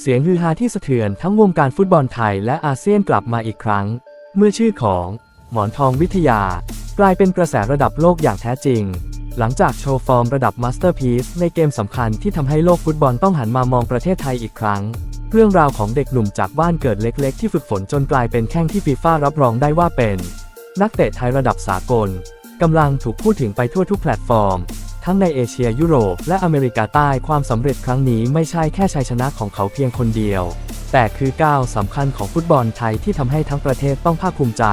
เสียงฮือฮาที่สะเทือนทั้งวงการฟุตบอลไทยและอาเซียนกลับมาอีกครั้ง เมื่อชื่อของหมอนทองวิทยา กลายเป็นกระแสระดับโลกอย่างแท้จริง หลังจากโชว์ฟอร์มระดับมาสเตอร์พีซในเกมสำคัญที่ทำให้โลกฟุตบอลต้องหันมามองประเทศไทยอีกครั้ง เรื่องราวของเด็กหนุ่มจากบ้านเกิดเล็ก ๆ ที่ฝึกฝนจนกลายเป็นแข้งที่ฟีฟ่ารับรองได้ว่าเป็น นักเตะไทยระดับสากลกำลังถูกพูดถึงไปทั่วทุกแพลตฟอร์ม ทั้งในเอเชียยุโรปและอเมริกาใต้ความสำเร็จครั้งนี้ไม่ใช่แค่ชัยชนะของเขาเพียงคนเดียว แต่คือก้าวสำคัญของฟุตบอลไทยที่ทำให้ทั้งประเทศต้องภาคภูมิใจ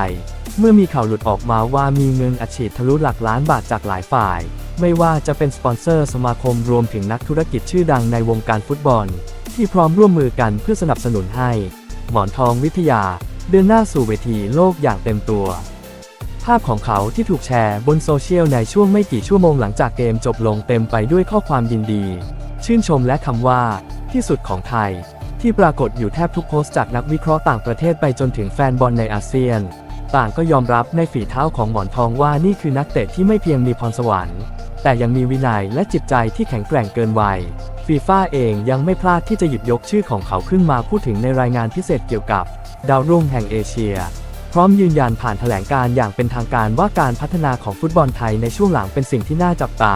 เมื่อมีข่าวหลุดออกมาว่ามีเงินอัดฉีดทะลุหลักล้านบาทจากหลายฝ่าย ไม่ว่าจะเป็นสปอนเซอร์สมาคมรวมถึงนักธุรกิจชื่อดังในวงการฟุตบอล ที่พร้อมร่วมมือกันเพื่อสนับสนุนให้ หมอนทองวิทยา เดินหน้าสู่เวทีโลกอย่างเต็มตัว ภาพของเขาที่ถูกแชร์บนโซเชียลในช่วงไม่กี่ชั่วโมงหลังจากเกมจบลงเต็มไปด้วยข้อความยินดี ชื่นชมและคำว่า ที่สุดของไทย ที่ปรากฏอยู่แทบทุกโพสต์จากนักวิเคราะห์ต่างประเทศไปจนถึงแฟนบอลในอาเซียน ต่างก็ยอมรับในฝีเท้าของหมอนทองว่านี่คือนักเตะที่ไม่เพียงมีพรสวรรค์ แต่ยังมีวินัยและจิตใจที่แข็งแกร่งเกินวัยฟีฟ่าเองยังไม่พลาดที่จะหยิบยกชื่อของเขาขึ้นมาพูดถึงในรายงานพิเศษเกี่ยวกับ ดาวรุ่งแห่งเอเชีย พร้อมยืนยันผ่านแถลงการอย่างเป็นทางการว่าการพัฒนาของฟุตบอลไทยในช่วงหลังเป็นสิ่งที่น่าจับตา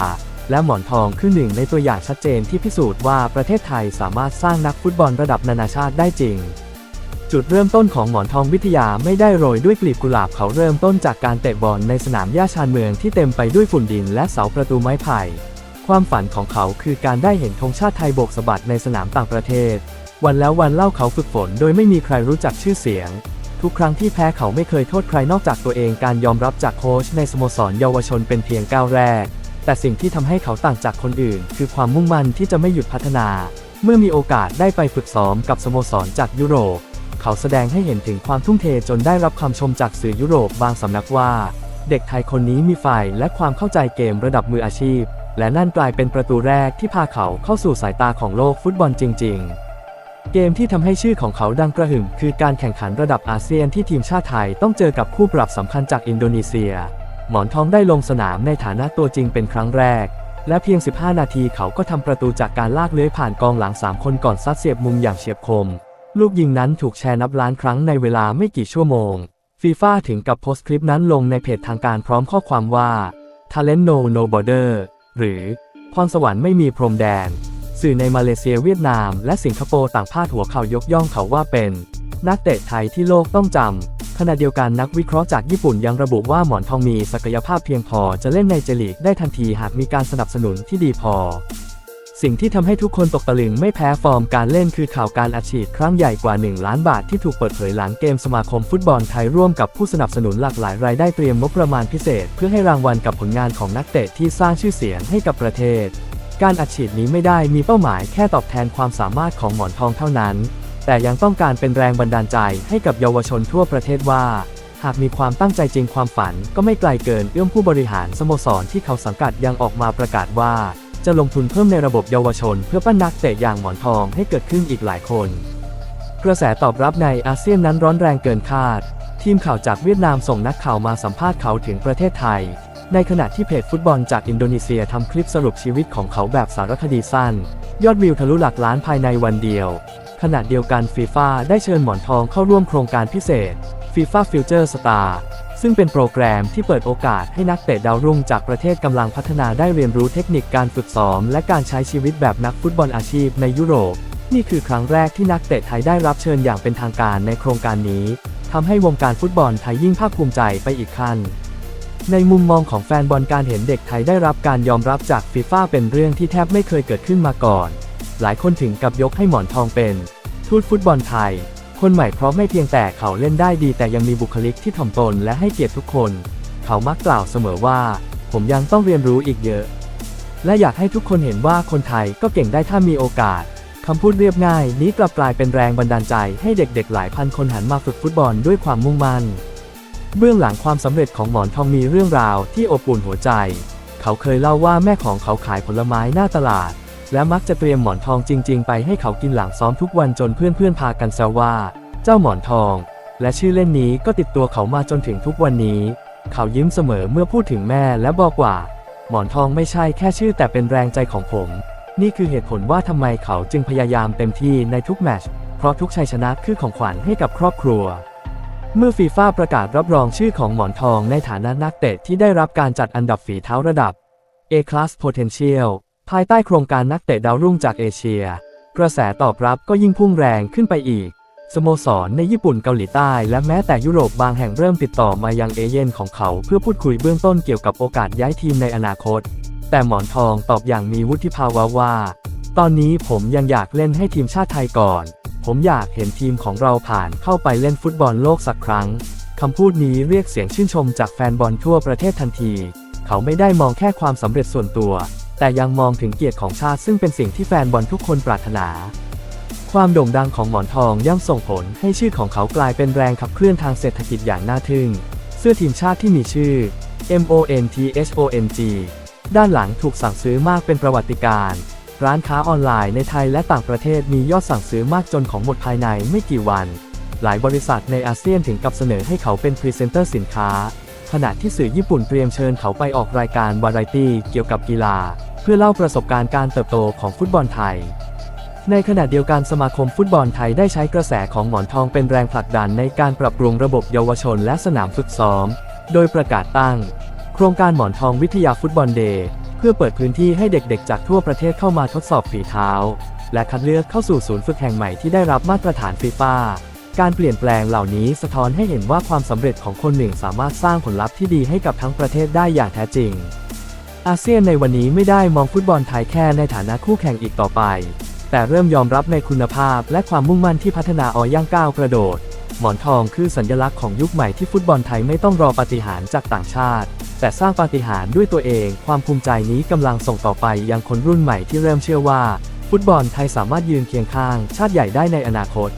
และหมอนทองคือหนึ่งในตัวอย่างชัดเจนที่พิสูจน์ว่าประเทศไทยสามารถสร้างนักฟุตบอลระดับนานาชาติได้จริง จุดเริ่มต้นของหมอนทองวิทยาไม่ได้โรยด้วยกลีบกุหลาบเขาเริ่มต้นจากการเตะบอลในสนามหญ้าชานเมืองที่เต็มไปด้วยฝุ่นดินและเสาประตูไม้ไผ่ความฝันของเขาคือการได้เห็นธงชาติไทยโบกสะบัดในสนามต่างประเทศ วันแล้ววันเล่าเขาฝึกฝนโดยไม่มีใครรู้จักชื่อเสียง ทุกครั้งที่แพ้เขาไม่เคยโทษใครนอกจากตัวเองการยอมรับจากโค้ชในสโมสรเยาวชนเป็นเพียงก้าวแรก แต่สิ่งที่ทำให้เขาต่างจากคนอื่น คือความมุ่งมั่นที่จะไม่หยุดพัฒนา เมื่อมีโอกาสได้ไปฝึกซ้อมกับสโมสรจากยุโรป เขาแสดงให้เห็นถึงความทุ่มเทจนได้รับคำชมจากสื่อยุโรปบางสำนักว่า เด็กไทยคนนี้มีไฟและความเข้าใจเกมระดับมืออาชีพ และนั่นกลายเป็นประตูแรกที่พาเขาเข้าสู่สายตาของโลกฟุตบอลจริง ๆ เกมที่ทำให้ชื่อของเขาดังกระหึ่มคือการแข่งขันระดับอาเซียนที่ทีมชาติไทยต้องเจอกับคู่ปรับสำคัญจากอินโดนีเซีย หมอนทองได้ลงสนามในฐานะตัวจริงเป็นครั้งแรก และเพียง 15 นาทีเขาก็ทำประตูจากการลากเลื้อยผ่านกองหลัง 3 คนก่อนซัดเสียบมุมอย่างเฉียบคม ลูกยิงนั้นถูกแชร์นับล้านครั้งในเวลาไม่กี่ชั่วโมงฟีฟ่าถึงกับโพสต์คลิปนั้นลงในเพจทางการพร้อมข้อความว่า Talent No No Border หรือพรสวรรค์ไม่มีพรมแดน สื่อในมาเลเซียเวียดนาม และสิงคโปร์ต่างพาดหัวข่าวยกย่องเขาว่าเป็น นักเตะไทยที่โลกต้องจำขณะเดียวกันนักวิเคราะห์จากญี่ปุ่นยังระบุว่าหมอนทองมีศักยภาพเพียงพอจะเล่นในเจลีกได้ทันทีหากมีการสนับสนุนที่ดีพอ สิ่งที่ทำให้ทุกคนตกตะลึงไม่แพ้ฟอร์มการเล่นคือข่าวการอัดฉีดครั้งใหญ่กว่า 1 ล้านบาทที่ถูกเปิดเผยหลังเกมสมาคมฟุตบอลไทยร่วมกับผู้สนับสนุนหลากหลายรายได้เตรียมงบประมาณพิเศษ เพื่อให้รางวัลกับผลงานของนักเตะที่สร้างชื่อเสียงให้กับประเทศ การอัดฉีดนี้ไม่ได้มีเป้าหมายแค่ตอบแทนความสามารถของหมอนทองเท่านั้น แต่ยังต้องการเป็นแรงบันดาลใจให้กับเยาวชนทั่วประเทศว่า หากมีความตั้งใจจริงความฝันก็ไม่ไกลเกินเอื้อมผู้บริหารสโมสรที่เขาสังกัดยังออกมาประกาศว่า จะลงทุนเพิ่มในระบบเยาวชน เพื่อปั้นนักเตะอย่างหมอนทองให้เกิดขึ้นอีกหลายคน กระแสตอบรับในอาเซียนนั้นร้อนแรงเกินคาด ทีมข่าวจากเวียดนามส่งนักข่าวมาสัมภาษณ์เขาถึงประเทศไทย ในขณะที่เพจฟุตบอลจากอินโดนีเซียทำคลิปสรุปชีวิตของเขาแบบสารคดีสั้น ยอดวิวทะลุหลักล้านภายในวันเดียว ขณะเดียวกันฟีฟ่าได้เชิญหมอนทองเข้าร่วมโครงการพิเศษ FIFA Future Star ซึ่งเป็นโปรแกรมที่เปิดโอกาสให้นักเตะดาวรุ่งจากประเทศกำลังพัฒนาได้เรียนรู้เทคนิคการฝึกซ้อม และการใช้ชีวิตแบบนักฟุตบอลอาชีพในยุโรป นี่คือครั้งแรกที่นักเตะไทยได้รับเชิญอย่างเป็นทางการในโครงการนี้ทำให้วงการฟุตบอลไทยยิ่งภาคภูมิใจไปอีกขั้น ในมุมมองของแฟนบอลการเห็นเด็กไทยได้รับการยอมรับจากฟีฟ่าเป็นเรื่องที่แทบไม่เคยเกิดขึ้นมาก่อน หลายคนถึงกับยกให้หมอนทองเป็น ทูตฟุตบอลไทย คนใหม่เพราะไม่เพียงแต่เขาเล่นได้ดีแต่ยังมีบุคลิกที่ถ่อมตนและให้เกียรติทุกคน เขามักกล่าวเสมอว่า ผมยังต้องเรียนรู้อีกเยอะ และอยากให้ทุกคนเห็นว่าคนไทยก็เก่งได้ถ้ามีโอกาสคำพูดเรียบง่ายนี้กลับกลายเป็นแรงบันดาลใจให้เด็กๆ หลายพันคนหันมาฝึกฟุตบอลด้วยความมุ่งมั่น เบื้องหลังความสำเร็จของหมอนทองมีเรื่องราวที่อบอุ่นหัวใจ เขาเคยเล่าว่าแม่ของเขาขายผลไม้หน้าตลาด และมักจะเตรียมหมอนทองจริง ๆ ไปให้เขากินหลังซ้อมทุกวันจนเพื่อนๆพากันแซวว่า เจ้าหมอนทอง และชื่อเล่นนี้ก็ติดตัวเขามาจนถึงทุกวันนี้ เขายิ้มเสมอเมื่อพูดถึงแม่และบอกว่า หมอนทองไม่ใช่แค่ชื่อแต่เป็นแรงใจของผม นี่คือเหตุผลว่าทำไมเขาจึงพยายามเต็มที่ในทุกแมตช์เพราะทุกชัยชนะคือของขวัญให้กับครอบครัว เมื่อฟีฟ่าประกาศรับรองชื่อของหมอนทองในฐานะนักเตะที่ได้รับการจัดอันดับฝีเท้าระดับ A-Class Potential ภายใต้โครงการนักเตะดาวรุ่งจากเอเชีย กระแสตอบรับก็ยิ่งพุ่งแรงขึ้นไปอีก สโมสรในญี่ปุ่นเกาหลีใต้และแม้แต่ยุโรปบางแห่งเริ่มติดต่อมายังเอเย่นของเขาเพื่อพูดคุยเบื้องต้นเกี่ยวกับโอกาสย้ายทีมในอนาคต แต่หมอนทองตอบอย่างมีวุฒิภาวะว่า ตอนนี้ผมยังอยากเล่นให้ทีมชาติไทยก่อน ผมอยากเห็นทีมของเราผ่านเข้าไปเล่นฟุตบอลโลกสักครั้ง คำพูดนี้เรียกเสียงชื่นชมจากแฟนบอลทั่วประเทศทันที เขาไม่ได้มองแค่ความสำเร็จส่วนตัว แต่ยังมองถึงเกียรติของชาติซึ่งเป็นสิ่งที่แฟนบอลทุกคนปรารถนา ความโด่งดังของหมอนทองย่อมส่งผลให้ชื่อของเขากลายเป็นแรงขับเคลื่อนทางเศรษฐกิจอย่างน่าทึ่ง เสื้อทีมชาติที่มีชื่อ MONTHONG ด้านหลังถูกสั่งซื้อมากเป็นประวัติการณ์ ร้านค้าออนไลน์ในไทยและต่างประเทศมียอดสั่งซื้อมากจนของหมดภายในไม่กี่วัน หลายบริษัทในอาเซียนถึงกับเสนอให้เขาเป็นพรีเซนเตอร์สินค้า ขณะที่สื่อญี่ปุ่นเตรียมเชิญเขาไปออกรายการวาไรตี้เกี่ยวกับกีฬา เพื่อเล่าประสบการณ์การเติบโตของฟุตบอลไทย ในขณะเดียวกันสมาคมฟุตบอลไทยได้ใช้กระแสของหมอนทองเป็นแรงผลักดันในการปรับปรุงระบบเยาวชนและสนามฝึกซ้อม โดยประกาศตั้ง โครงการหมอนทองวิทยาฟุตบอลเดย์ เพื่อเปิดพื้นที่ให้เด็กๆ จากทั่วประเทศเข้ามาทดสอบฝีเท้า และคัดเลือกเข้าสู่ศูนย์ฝึกแห่งใหม่ที่ได้รับมาตรฐานฟีฟ่าการเปลี่ยนแปลงเหล่านี้สะท้อนให้เห็นว่าความสำเร็จของคนหนึ่งสามารถสร้างผลลัพธ์ที่ดีให้กับทั้งประเทศได้อย่างแท้จริง อาเซียนในวันนี้ไม่ได้มองฟุตบอลไทยแค่ในฐานะคู่แข่งอีกต่อไป แต่เริ่มยอมรับในคุณภาพและความมุ่งมั่นที่พัฒนาอย่างก้าวกระโดด หมอนทองคือสัญลักษณ์ของยุคใหม่ที่ฟุตบอลไทยไม่ต้องรอปฏิหารจากต่างชาติ แต่สร้างปาฏิหาริย์ด้วยตัวเอง ความภูมิใจนี้กำลังส่งต่อไปยังคนรุ่นใหม่ที่เริ่มเชื่อว่า ฟุตบอลไทยสามารถยืนเคียงข้าง ชาติใหญ่ได้ในอนาคต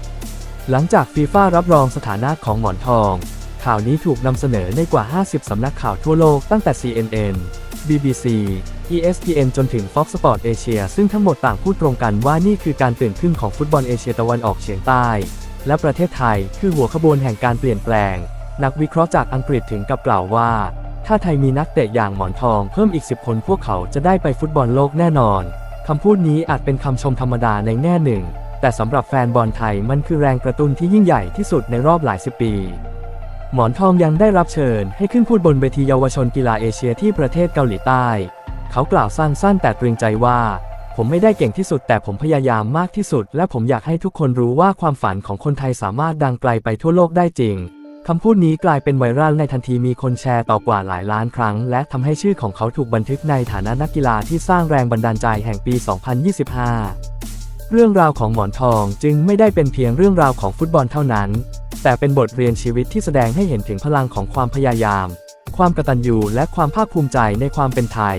หลังจากฟีฟ่ารับรองสถานะของหมอนทอง ข่าวนี้ถูกนำเสนอในกว่า 50 สำนักข่าวทั่วโลกตั้งแต่ CNN BBC ESPN จนถึง Fox Sports Asia ซึ่งทั้งหมดต่างพูดตรงกันว่านี่คือการตื่นขึ้นของฟุตบอลเอเชียตะวันออกเฉียงใต้ และประเทศไทยคือหัวขบวนแห่งการเปลี่ยนแปลง นักวิเคราะห์จากอังกฤษถึงกับกล่าวว่า ถ้าไทยมีนักเตะอย่างหมอนทองเพิ่มอีก 10 คนพวกเขาจะได้ไปฟุตบอลโลกแน่นอน คำพูดนี้อาจเป็นคำชมธรรมดาในแง่หนึ่ง แต่สำหรับแฟนบอลไทยมันคือแรงกระตุ้นที่ยิ่งใหญ่ที่สุดในรอบหลายสิบปี หมอนทองยังได้รับเชิญให้ขึ้นพูดบนเวทีเยาวชนกีฬาเอเชียที่ประเทศเกาหลีใต้ เขากล่าวสั้นๆแต่ตรึงใจว่าผมไม่ได้เก่งที่สุดแต่ผมพยายามมากที่สุด และผมอยากให้ทุกคนรู้ว่าความฝันของคนไทยสามารถดังไกลไปทั่วโลกได้จริง คำพูดนี้กลายเป็นไวรัลในทันทีมีคนแชร์ต่อกว่าหลายล้านครั้ง และทำให้ชื่อของเขาถูกบันทึกในฐานะนักกีฬาที่สร้างแรงบันดาลใจแห่งปี 2025 เรื่องราวของหมอนทองจึงไม่ได้เป็นเพียงเรื่องราวของฟุตบอลเท่านั้น แต่เป็นบทเรียนชีวิตที่แสดงให้เห็นถึงพลังของความพยายาม ความกตัญญูและความภาคภูมิใจในความเป็นไทย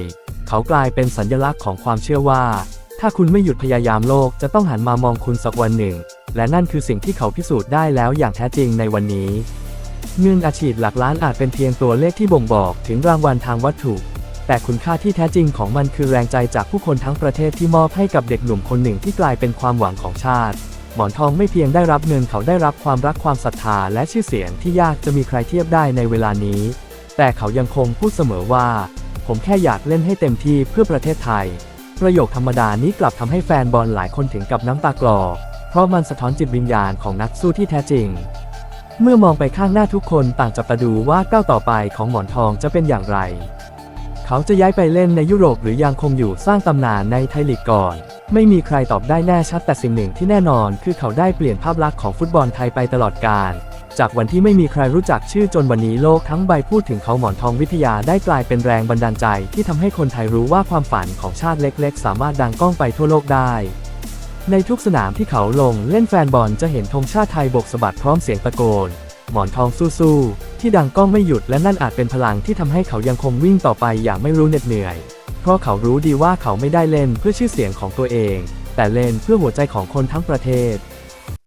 เขากลายเป็นสัญลักษณ์ของความเชื่อว่า ถ้าคุณไม่หยุดพยายามโลกจะต้องหันมามองคุณสักวันหนึ่ง และนั่นคือสิ่งที่เขาพิสูจน์ได้แล้วอย่างแท้จริงในวันนี้ เงินอาชีพหลักล้านอาจเป็นเพียงตัวเลขที่บ่งบอกถึงรางวัลทางวัตถุ แต่คุณค่าที่แท้จริงของมันคือแรงใจจากผู้คนทั้งประเทศที่มอบให้กับเด็กหนุ่มคนหนึ่งที่กลายเป็นความหวังของชาติ หมอนทองไม่เพียงได้รับเงินเขาได้รับความรักความศรัทธาและชื่อเสียงที่ยากจะมีใครเทียบได้ในเวลานี้ แต่เขายังคงพูดเสมอว่า ผมแค่อยากเล่นให้เต็มที่เพื่อประเทศไทย ประโยคธรรมดานี้กลับทำให้แฟนบอลหลายคนถึงกับน้ำตากลอเพราะมันสะท้อนจิตวิญญาณของนักสู้ที่แท้จริง เมื่อมองไปข้างหน้าทุกคนต่างจับตาดูว่าก้าวต่อไปของหมอนทองจะเป็นอย่างไร เขาจะย้ายไปเล่นในยุโรปหรือยังคงอยู่สร้างตำนานในไทยลีกก่อน ไม่มีใครตอบได้แน่ชัดแต่สิ่งหนึ่งที่แน่นอน คือเขาได้เปลี่ยนภาพลักษณ์ของฟุตบอลไทยไปตลอดกาลจากวันที่ไม่มีใครรู้จักชื่อจนวันนี้โลกทั้งใบพูดถึงเขาหมอนทองวิทยาได้กลายเป็นแรงบันดาลใจ ที่ทำให้คนไทยรู้ว่าความฝันของชาติเล็ก ๆ สามารถดังก้องไปทั่วโลกได้ ในทุกสนามที่เขาลงเล่นแฟนบอลจะเห็นธงชาติไทยโบกสะบัดพร้อมเสียงตะโกน หมอนทองสู้ๆ ที่ดังก้องไม่หยุดและนั่นอาจเป็นพลังที่ทำให้เขายังคงวิ่งต่อไปอย่างไม่รู้เหน็ดเหนื่อย เพราะเขารู้ดีว่าเขาไม่ได้เล่นเพื่อชื่อเสียงของตัวเอง แต่เล่นเพื่อหัวใจของคนทั้งประเทศ